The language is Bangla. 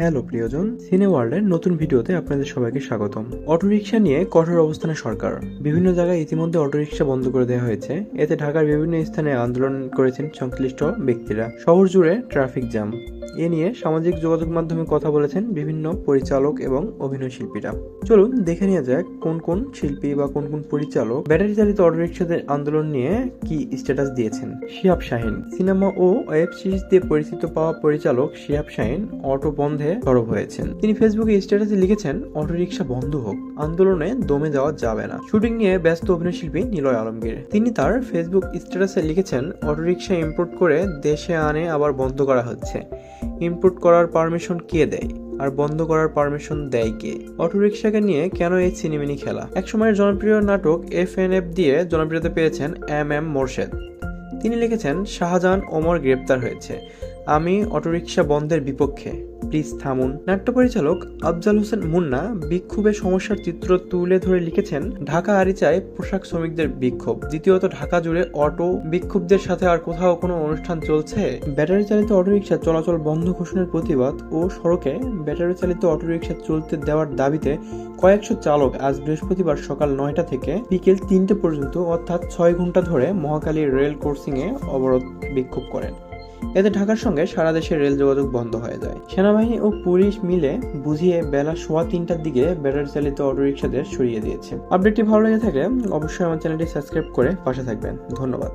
হ্যালো প্রিয়জন সিনে ওয়ার্ল্ডের নতুন ভিডিওতে আপনাদের সবাইকে স্বাগতম। অটোরিকশা নিয়ে কঠোর অবস্থানে সরকার। বিভিন্ন জায়গায় ইতিমধ্যে অটোরিকশা বন্ধ করে দেওয়া হয়েছে। এতে ঢাকার বিভিন্ন স্থানে আন্দোলন করেছেন সংশ্লিষ্ট ব্যক্তিরা। শহর জুড়ে ট্রাফিক জ্যাম। এ নিয়ে সামাজিক যোগাযোগ মাধ্যমে কথা বলেছেন বিভিন্ন পরিচালক এবং অভিনয় শিল্পীরা। চলুন দেখে নেওয়া যাক কোন কোন শিল্পী বা কোন কোন পরিচালক ব্যাটারি চালিত অটোরিকশাদের আন্দোলন নিয়ে কি স্ট্যাটাস দিয়েছেন। শিহাব শাহিন। সিনেমা ও ওয়েব সিরিজ দিয়ে পরিচিত পাওয়া পরিচালক শিহাব শাহিন অটো বন্ধে সরব হয়েছেন। তিনি ফেসবুকে স্ট্যাটাসে লিখেছেন, অটোরিকশা বন্ধ হোক, আন্দোলনে দমে যাওয়া যাবে না। শুটিং নিয়ে ব্যস্ত অভিনয়শিল্পী নিলয় আলমগীর। তিনি তার ফেসবুক স্ট্যাটাসে লিখেছেন, অটোরিকশা ইম্পোর্ট করে দেশে আনে আবার বন্ধ করা হচ্ছে। ইম্পোর্ট করার পারমিশন কে দেয়? আর বন্ধ করার পারমিশন দেয় কে? অটোরিকশাকে নিয়ে কেন এই সিনেমিনি খেলা? একসময়ের জনপ্রিয় নাটক এফ এন এফ দিয়ে জনপ্রিয়তা পেয়েছেন এম এম মোর্শেদ তিনি লিখেছেন, শাহজাহান ওমর গ্রেপ্তার হয়েছে। আমি অটোরিকশা বন্ধের বিপক্ষে। প্লিজ থামুন। নাট্য পরিচালক আফজাল হোসেন মুন্না বিক্ষোভের সমস্যার চিত্র তুলে ধরে লিখেছেন, ঢাকা আরিচায় পোশাক শ্রমিকদের বিক্ষোভ। দ্বিতীয়ত, ঢাকা জুড়ে অটো বিক্ষোভদের সাথে আর কোথাও কোনো অনুষ্ঠান চলছে? ব্যাটারি চালিত অটোরিকশা চলাচল বন্ধ ঘোষণার প্রতিবাদ ও সড়কে ব্যাটারি চালিত অটোরিকশা চলতে দেওয়ার দাবিতে কয়েকশো চালক আজ বৃহস্পতিবার সকাল নয়টা থেকে বিকেল তিনটে পর্যন্ত, অর্থাৎ ছয় ঘণ্টা ধরে মহাকালী রেল ক্রসিংয়ে অবরোধ বিক্ষোভ করেন। এতে ঢাকার সঙ্গে সারা দেশের রেল যোগাযোগ বন্ধ হয়ে যায়। সেনাবাহিনী ও পুলিশ মিলে বুঝিয়ে বেলা সোয়া তিনটার দিকে ব্যাটারি চালিত অটোরিকশাদের সরিয়ে দিয়েছে। আপডেটটি ভালো লেগে থাকলে অবশ্যই আমার চ্যানেলটি সাবস্ক্রাইব করে পাশে থাকবেন। ধন্যবাদ।